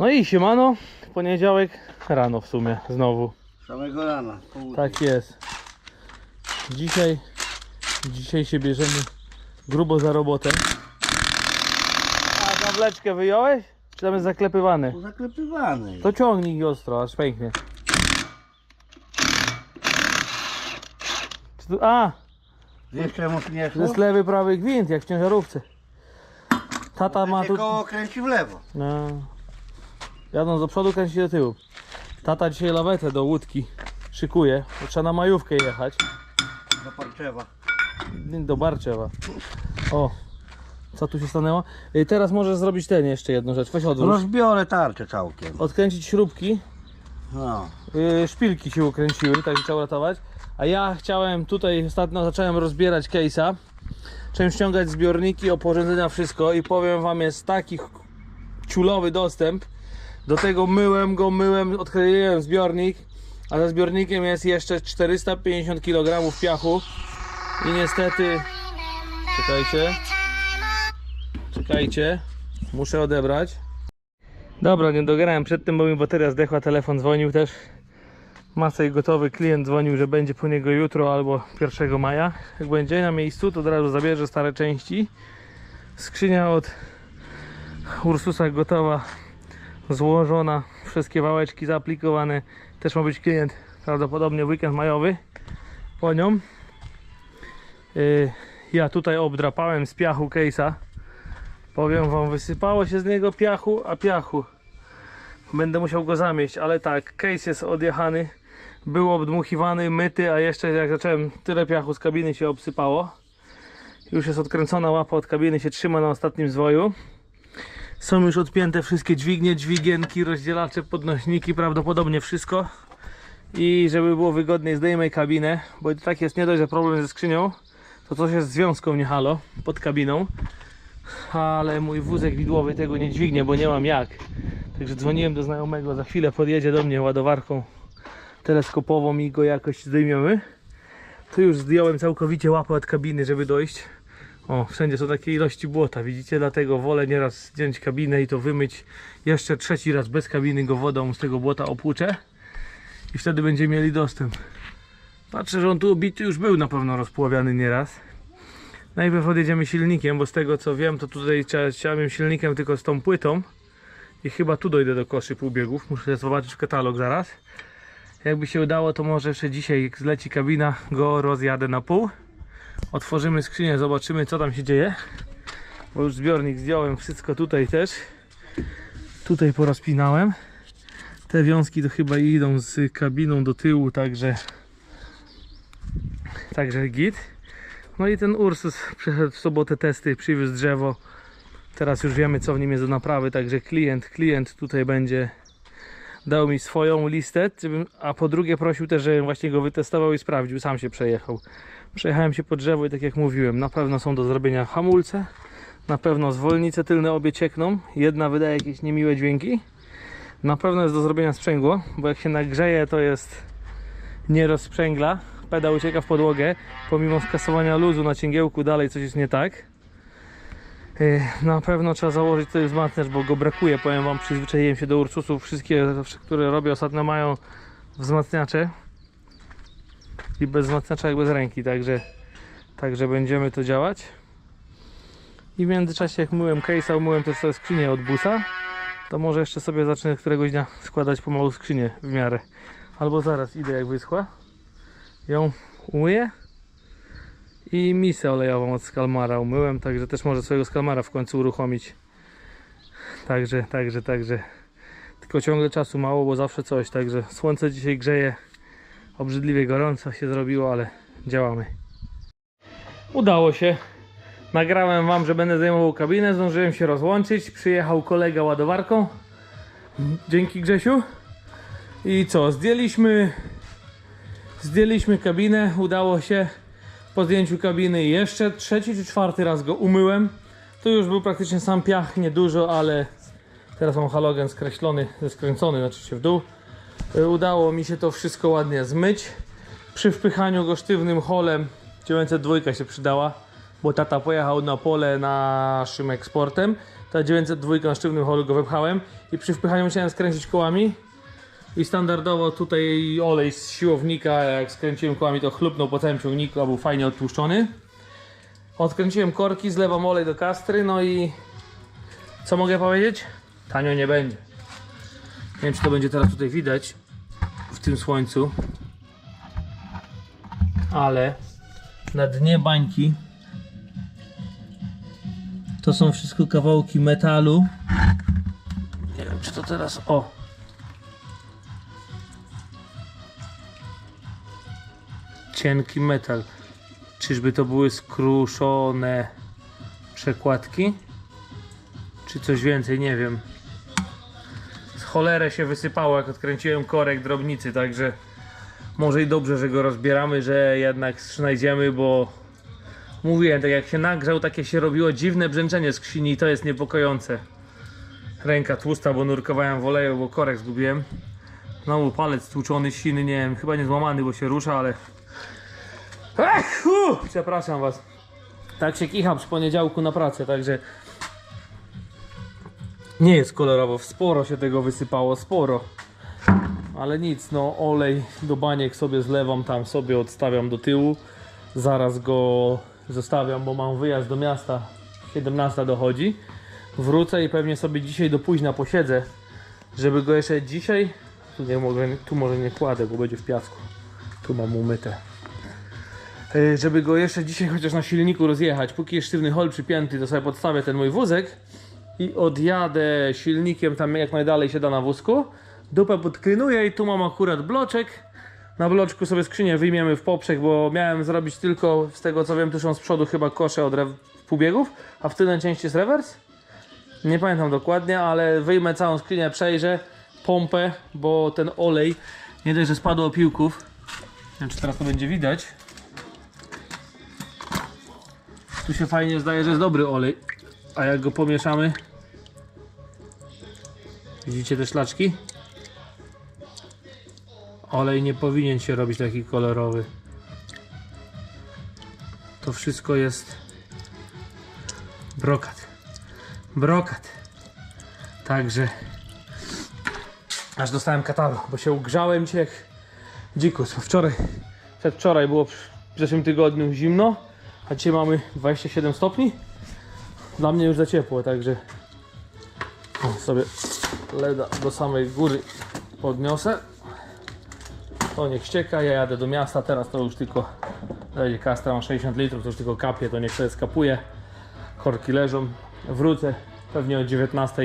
No i siemano, poniedziałek rano w sumie znowu. Samego rana. południe. Tak jest. Dzisiaj, dzisiaj się bierzemy grubo za robotę. A zawleczkę wyjąłeś? Czy tam jest zaklepywany? To zaklepywany. To ciągnij ostro, aż pęknie. Czy tu, a, Wiesz czemu tu nie to jest lewy, prawy gwint, jak w ciężarówce. Tata ma tu... koło kręci w lewo. No. Jadąc do przodu, kręci do tyłu. Tata dzisiaj lawetę do łódki szykuje, bo trzeba na majówkę jechać. Do Parczewa. Do Barczewa. O, co tu się stanęło? Y, Teraz możesz zrobić ten jeszcze jedną rzecz. Weź odwróć. Rozbiorę tarczę całkiem. Odkręcić śrubki. No. Y, Szpilki się ukręciły, także trzeba uratować. A ja chciałem tutaj, ostatnio zacząłem rozbierać case'a. Chciałem ściągać zbiorniki, oporządzenia, wszystko i powiem wam, jest taki ciulowy dostęp. Do tego myłem go, myłem, odkleiłem zbiornik, a za zbiornikiem jest jeszcze 450 kg piachu. I niestety, czekajcie, czekajcie, muszę odebrać. Dobra, nie dograłem przed tym, bo mi bateria zdechła, telefon dzwonił też. Masej gotowy, klient dzwonił, że będzie po niego jutro albo 1 maja. Jak będzie na miejscu, to od razu zabierze stare części. Skrzynia od Ursusa gotowa, złożona, wszystkie wałeczki zaaplikowane. Też ma być klient prawdopodobnie weekend majowy po nią. Yy, Ja tutaj obdrapałem z piachu case'a. Powiem wam, wysypało się z niego piachu, a piachu. Będę musiał go zamieść, ale tak, case jest odjechany. Był obdmuchiwany, myty, a jeszcze jak zacząłem, tyle piachu z kabiny się obsypało. Już jest odkręcona łapa od kabiny, się trzyma na ostatnim zwoju. Są już odpięte wszystkie dźwignie, dźwigienki, rozdzielacze, podnośniki, prawdopodobnie wszystko. I żeby było wygodniej, zdejmę kabinę, bo tak jest nie dość, że problem ze skrzynią, to coś jest z związką nie halo pod kabiną ale mój wózek widłowy tego nie dźwignie, bo nie mam jak. Także dzwoniłem do znajomego, za chwilę podjedzie do mnie ładowarką teleskopową i go jakoś zdejmiemy. Tu już zdjąłem całkowicie łapę od kabiny, żeby dojść. O, wszędzie są takie ilości błota, widzicie? Dlatego wolę nieraz zdjąć kabinę i to wymyć jeszcze trzeci raz bez kabiny go wodą z tego błota opłuczę i wtedy będziemy mieli dostęp. Patrzę, że on tu obity już był na pewno rozpławiany nieraz. Najpierw odjedziemy silnikiem, bo z tego co wiem, to tutaj chciałem silnikiem tylko z tą płytą. I chyba tu dojdę do koszy półbiegów. Muszę zobaczyć katalog zaraz. Jakby się udało, to może jeszcze dzisiaj, jak zleci kabina, go rozjadę na pół. Otworzymy skrzynię, zobaczymy co tam się dzieje. Bo już zbiornik zdjąłem, wszystko tutaj też. Tutaj porozpinałem. Te wiązki to chyba idą z kabiną do tyłu, także także git. No i ten Ursus przeszedł w sobotę testy, przywiózł drzewo. Teraz już wiemy co w nim jest do naprawy, także klient, klient tutaj będzie dał mi swoją listę, a po drugie prosił też, żebym właśnie go wytestował i sprawdził, sam się przejechał. Przejechałem się po drzewo i tak jak mówiłem, na pewno są do zrobienia hamulce, na pewno zwolnice tylne obie ciekną, jedna wydaje jakieś niemiłe dźwięki. Na pewno jest do zrobienia sprzęgło, bo jak się nagrzeje to jest nie rozsprzęgla, pedał ucieka w podłogę, pomimo skasowania luzu na cięgiełku dalej coś jest nie tak. Yy, Na pewno trzeba założyć sobie wzmacniacz, bo go brakuje, powiem wam, przyzwyczaiłem się do Ursusów, wszystkie, które robię ostatnio mają wzmacniacze i bez jak bez ręki, także, także będziemy to działać. I w międzyczasie jak myłem case'a, umyłem też sobie skrzynię od busa, to może jeszcze sobie zacznę któregoś dnia składać pomału skrzynię w miarę. Albo zaraz idę jak wyschła ją umyję i misę olejową od Skalmara umyłem, także też może swojego Skalmara w końcu uruchomić. Także, także, także. Tylko ciągle czasu mało, bo zawsze coś, także słońce dzisiaj grzeje, obrzydliwie gorąco się zrobiło, ale działamy. Udało się. Nagrałem wam, że będę zajmował kabinę, zdążyłem się rozłączyć, przyjechał kolega ładowarką. Dzięki Grzesiu. I co, zdjęliśmy Zdjęliśmy kabinę, udało się po zdjęciu kabiny jeszcze trzeci czy czwarty raz go umyłem. Tu już był praktycznie sam piach, niedużo, ale teraz mam halogen skreślony, skręcony, znaczy się w dół. Y, Udało mi się to wszystko ładnie zmyć. Przy wpychaniu go sztywnym holem 902 się przydała, bo tata pojechał na pole naszym eksportem Ta 902 na sztywnym holu go wepchałem i przy wpychaniu musiałem skręcić kołami i standardowo tutaj olej z siłownika, jak skręciłem kołami to chlupnął po całym ciągniku, a był fajnie odtłuszczony. Odkręciłem korki, zlewam olej do kastry, no i co mogę powiedzieć? Tanio nie będzie. Nie wiem czy to będzie teraz tutaj widać w tym słońcu, ale na dnie bańki to są wszystko kawałki metalu. Nie wiem czy to teraz. O! Cienki metal. Czyżby to były skruszone przekładki? Czy coś więcej? Nie wiem. Z cholerę się wysypało, jak odkręciłem korek drobnicy, także może i dobrze, że go rozbieramy, że jednak znajdziemy, bo mówiłem, tak jak się nagrzał, takie się robiło dziwne brzęczenie z krzyni i to jest niepokojące. Ręka tłusta, bo nurkowałem w oleju, bo korek zgubiłem. Znowu palec stłuczony, siny, nie wiem, chyba nie złamany, bo się rusza, ale... Ech, uu, przepraszam was. Tak się kicham przy poniedziałku na pracę, także... Nie jest kolorowo, sporo się tego wysypało, sporo. Ale nic, no olej do baniek sobie zlewam, tam sobie odstawiam do tyłu. Zaraz go zostawiam, bo mam wyjazd do miasta. 17 dochodzi. Wrócę i pewnie sobie dzisiaj do późna posiedzę, żeby go jeszcze dzisiaj. Tu, nie mogę, tu może nie kładę, bo będzie w piasku. Tu mam umyte. Yy, Żeby go jeszcze dzisiaj chociaż na silniku rozjechać. Póki jest sztywny hol przypięty, to sobie podstawię ten mój wózek i odjadę silnikiem tam jak najdalej się da na wózku. Dupę podklinuję i tu mam akurat bloczek. Na bloczku sobie skrzynię wyjmiemy w poprzek, bo miałem zrobić tylko, z tego co wiem, tu są z przodu chyba kosze od półbiegów, a w tylnej części jest rewers. Nie pamiętam dokładnie, ale wyjmę całą skrzynię, przejrzę, pompę, bo ten olej nie dość, że spadł opiłków. Nie wiem, czy teraz to będzie widać. Tu się fajnie zdaje, że jest dobry olej, a jak go pomieszamy, widzicie te szlaczki? Olej nie powinien się robić taki kolorowy. To wszystko jest brokat. Brokat. Także aż dostałem kataru, bo się ugrzałem dzisiaj jak dzikus. Wczoraj, przedwczoraj było w zeszłym tygodniu zimno, a dzisiaj mamy 27 stopni. Dla mnie już za ciepło, także o, sobie leda do samej góry podniosę. To niech ścieka, ja jadę do miasta, teraz to już tylko będzie kastra, mam 60 litrów, to już tylko kapie, to niech sobie skapuje. Korki leżą, wrócę pewnie o 19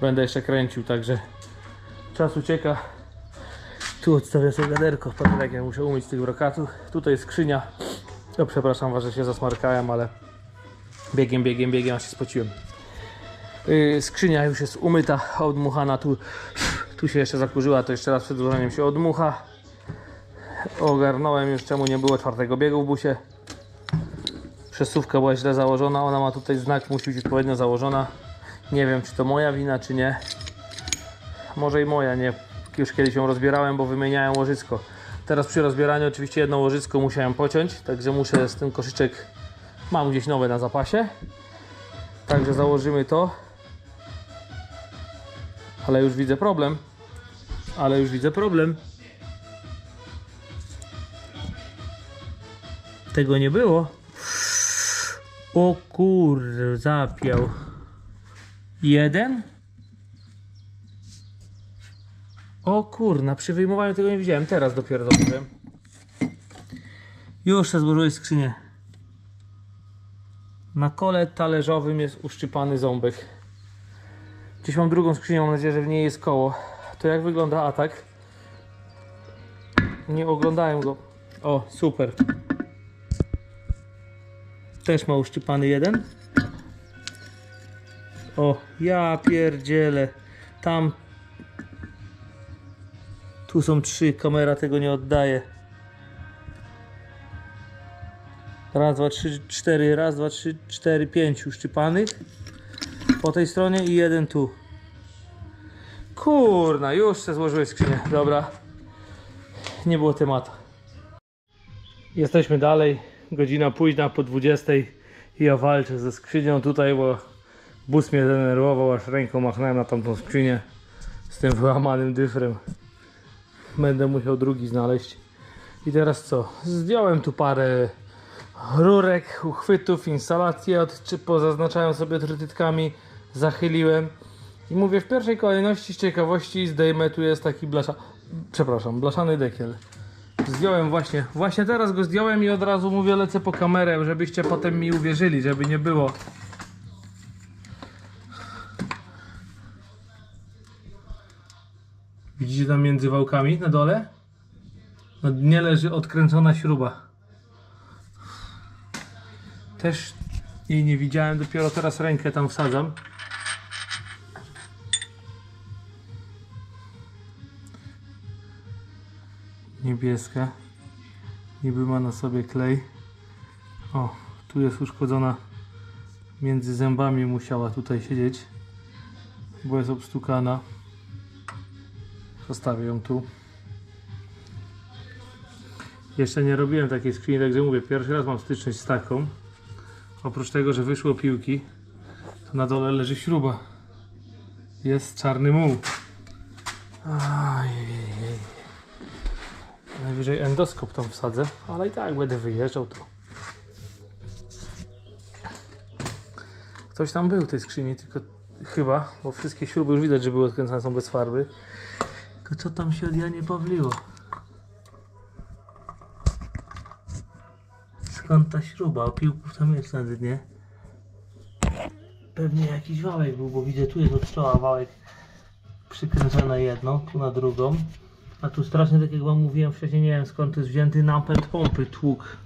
będę jeszcze kręcił, także czas ucieka. Tu odstawię sobie gaderko, ja muszę umyć tych brokatów. Tutaj jest skrzynia. O, przepraszam was, że się zasmarkałem, ale biegiem, biegiem, biegiem, aż się spociłem. Yy, skrzynia już jest umyta, odmuchana, tu, tu się jeszcze zakurzyła, to jeszcze raz przed złożeniem się odmucha. Ogarnąłem już czemu nie było czwartego biegu w busie. Przesuwka była źle założona, ona ma tutaj znak, musi być odpowiednio założona. Nie wiem czy to moja wina czy nie. Może i moja, nie. Już kiedyś ją rozbierałem, bo wymieniałem łożysko. Teraz przy rozbieraniu oczywiście jedno łożysko musiałem pociąć, także muszę z tym koszyczek, mam gdzieś nowe na zapasie. Także założymy to. Ale już widzę problem. Ale już widzę problem. Tego nie było. O kur, zapiał. Jeden? O kurna, przy wyjmowaniu tego nie widziałem, teraz dopiero zobaczyłem. Już se złożyłeś skrzynię. Na kole talerzowym jest uszczypany ząbek. Gdzieś mam drugą skrzynię, mam nadzieję, że w niej jest koło. To jak wygląda atak? Nie oglądałem go. O, super. Też ma uszczypany jeden. O, ja pierdzielę. Tam. Tu są trzy, kamera tego nie oddaje. Raz, dwa, trzy, cztery, raz, dwa, trzy, cztery, pięć uszczypanych. Po tej stronie i jeden tu. Kurna, już se złożyłeś skrzynię. Dobra. Nie było tematu. Jesteśmy dalej. Godzina późna po 20. I ja walczę ze skrzynią tutaj, bo Bus mnie denerwował, aż ręką machnąłem na tamtą skrzynię z tym wyłamanym dyfrem. Będę musiał drugi znaleźć. I teraz co? Zdjąłem tu parę rurek, uchwytów, instalację, od, czy pozaznaczałem sobie trytytkami, zachyliłem. I mówię w pierwszej kolejności z ciekawości zdejmę, tu jest taki blasza... Przepraszam, blaszany dekiel. Zdjąłem właśnie, właśnie teraz go zdjąłem i od razu mówię lecę po kamerę, żebyście potem mi uwierzyli, żeby nie było. Widzicie tam między wałkami na dole? Na dnie leży odkręcona śruba. Też jej nie widziałem, dopiero teraz rękę tam wsadzam. Niebieska. Niby ma na sobie klej. O, tu jest uszkodzona. Między zębami musiała tutaj siedzieć, bo jest obstukana. Zostawię ją tu. Jeszcze nie robiłem takiej skrzyni, także mówię, pierwszy raz mam styczność z taką. Oprócz tego, że wyszło piłki, to na dole leży śruba. Jest czarny muł. Najwyżej endoskop tam wsadzę, ale i tak będę wyjeżdżał tu. Ktoś tam był w tej skrzyni, tylko chyba, bo wszystkie śruby już widać, że były odkręcane, są bez farby. Tylko co tam się od Janie Pawliło? Skąd ta śruba? Opiłków tam jest na dnie. Pewnie jakiś wałek był, bo widzę tu jest od czoła wałek przykręcony na jedną, tu na drugą. A tu strasznie, tak jak wam mówiłem wcześniej, nie wiem skąd jest wzięty napęd pompy, tłuk.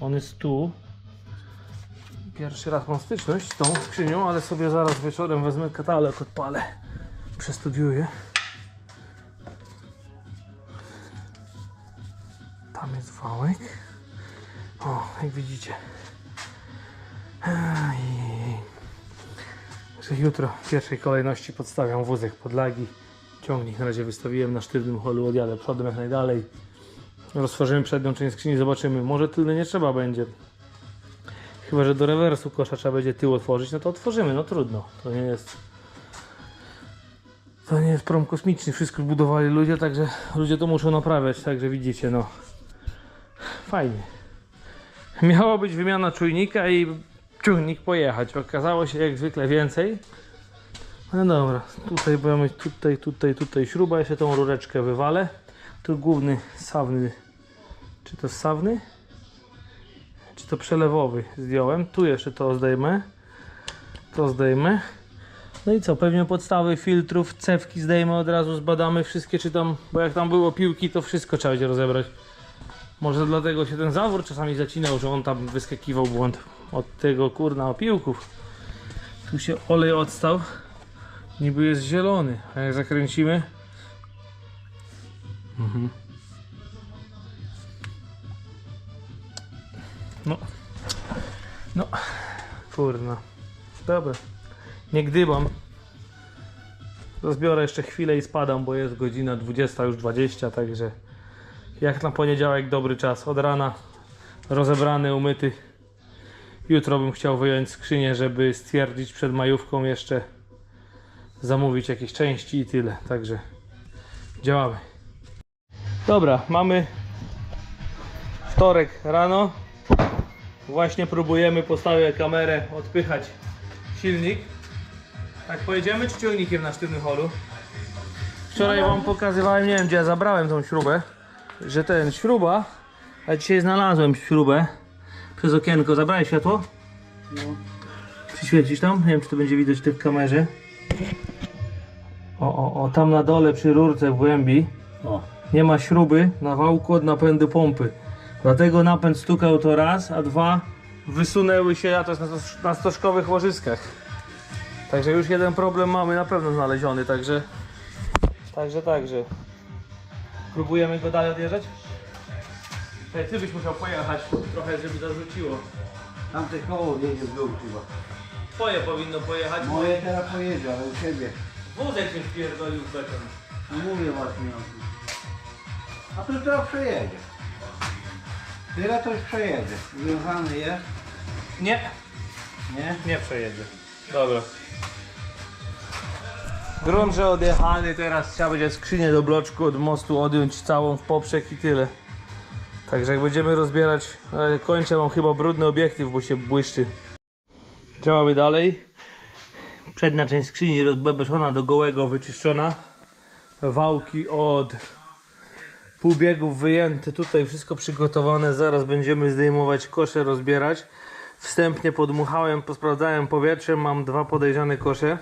On jest tu. Pierwszy raz mam styczność z tą skrzynią, ale sobie zaraz wieczorem wezmę katalog, odpalę, przestudiuję. Tam jest wałek. O, jak widzicie. Że jutro w pierwszej kolejności podstawiam wózek pod lagi. Ciągnik na razie wystawiłem na sztywnym holu, odjadę przodem jak najdalej. Roztworzymy przednią część skrzyni, zobaczymy. Może tyle nie trzeba będzie. Chyba, że do rewersu kosza trzeba będzie tył otworzyć, no to otworzymy, no trudno. To nie jest... To nie jest prom kosmiczny, wszystko budowali ludzie, także ludzie to muszą naprawiać, także widzicie, no. Fajnie. Miała być wymiana czujnika i czujnik pojechać. Okazało się jak zwykle więcej. No dobra, tutaj mamy tutaj, tutaj, tutaj śruba, jeszcze tą rureczkę wywalę. Tu główny sawny, czy to sawny? Czy to przelewowy zdjąłem. Tu jeszcze to zdejmę. To zdejmę. No i co, pewnie podstawy filtrów, cewki zdejmę od razu, zbadamy wszystkie, czy tam, bo jak tam było piłki, to wszystko trzeba będzie rozebrać. Może dlatego się ten zawór czasami zacinał, że on tam wyskakiwał błąd od tego kurna opiłków. Tu się olej odstał. Niby jest zielony, a jak zakręcimy. Mhm. No. No. Kurna. Dobra. Nie gdybam. Rozbiorę jeszcze chwilę i spadam, bo jest godzina 20, już 20, także jak na poniedziałek dobry czas. Od rana rozebrany, umyty. Jutro bym chciał wyjąć skrzynię, żeby stwierdzić przed majówką jeszcze zamówić jakieś części i tyle. Także działamy. Dobra, mamy wtorek rano. Właśnie próbujemy, postawię kamerę, odpychać silnik. Tak pojedziemy czy ciągnikiem na sztywnym holu? Wczoraj wam pokazywałem, nie wiem gdzie ja zabrałem tą śrubę, że ten śruba, a dzisiaj znalazłem śrubę przez okienko. Zabrałeś światło? No. Przyświecisz tam? Nie wiem, czy to będzie widać w tej kamerze. O, o, o, tam na dole przy rurce w głębi O, nie ma śruby na wałku od napędu pompy. Dlatego napęd stukał to raz, a dwa wysunęły się, a to jest na, na stożkowych łożyskach. Także już jeden problem mamy na pewno znaleziony, także... Także, także. Próbujemy go dalej odjeżdżać? Ej, ty byś musiał pojechać trochę, żeby zarzuciło. tamte koło jedzie w dół chyba. Twoje powinno pojechać, Moje teraz pojedzie, ale u siebie. Wózek się wpierdolił w beton. No mówię właśnie o tym. A tu teraz przejedzie. Tyle już przejedzie. Związany jest, Nie, nie? nie przejedzie. Dobra. Grunt, że odjechany, teraz trzeba będzie skrzynię do bloczku od mostu odjąć całą w poprzek i tyle. Także jak będziemy rozbierać, ale kończę, mam chyba brudny obiektyw, bo się błyszczy. Działamy dalej. Przednia część skrzyni rozbebeszona do gołego, wyczyszczona. Wałki od półbiegów wyjęte, tutaj wszystko przygotowane. Zaraz będziemy zdejmować kosze, rozbierać. Wstępnie podmuchałem, posprawdzałem powietrzem, mam dwa podejrzane kosze.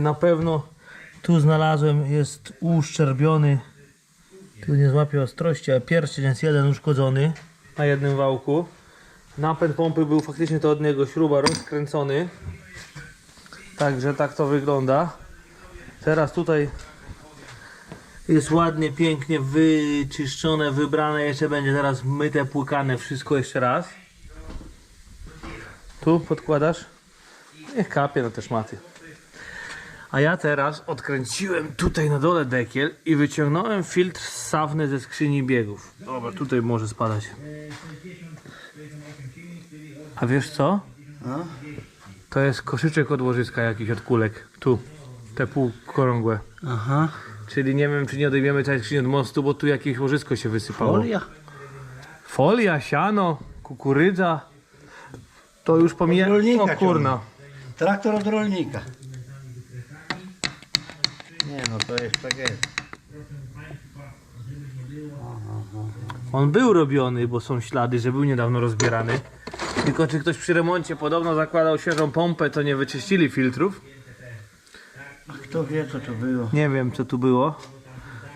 Na pewno tu znalazłem, jest uszczerbiony. Tu nie złapie ostrości, a pierścień jest jeden uszkodzony na jednym wałku. Napęd pompy był faktycznie to od niego śruba rozkręcony. Także tak to wygląda. Teraz tutaj jest ładnie, pięknie wyczyszczone, wybrane. Jeszcze będzie teraz myte, płukane, wszystko jeszcze raz. Tu podkładasz? Niech kapie na te szmaty. A ja teraz odkręciłem tutaj na dole dekiel i wyciągnąłem filtr ssawny ze skrzyni biegów. Dobra, tutaj może spadać. A wiesz co? No. To jest koszyczek od łożyska jakiś od kulek. Tu. Te półkorągłe. Aha. Czyli nie wiem, czy nie odejmiemy całej skrzyni od mostu, bo tu jakieś łożysko się wysypało. Folia. Folia, siano, kukurydza. To już pomija... Od rolnika O kurna. Traktor od rolnika. Nie no, to jest tak jest. On był robiony, bo są ślady, że był niedawno rozbierany. Tylko czy ktoś przy remoncie podobno zakładał świeżą pompę, to nie wyczyścili filtrów. A Kto wie co to było? Nie wiem co tu było,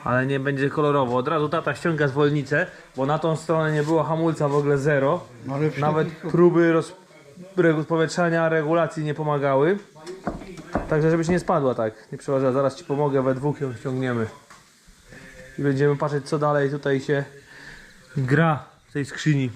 ale nie będzie kolorowo. Od razu tata ściąga zwolnicę, bo na tą stronę nie było hamulca w ogóle zero. No ale Nawet takich- próby roz... regu- powietrzania, regulacji nie pomagały. Także żebyś nie spadła tak. Nie przeważa, zaraz ci pomogę, we dwóch ją ściągniemy. I będziemy patrzeć co dalej tutaj się gra w tej skrzyni.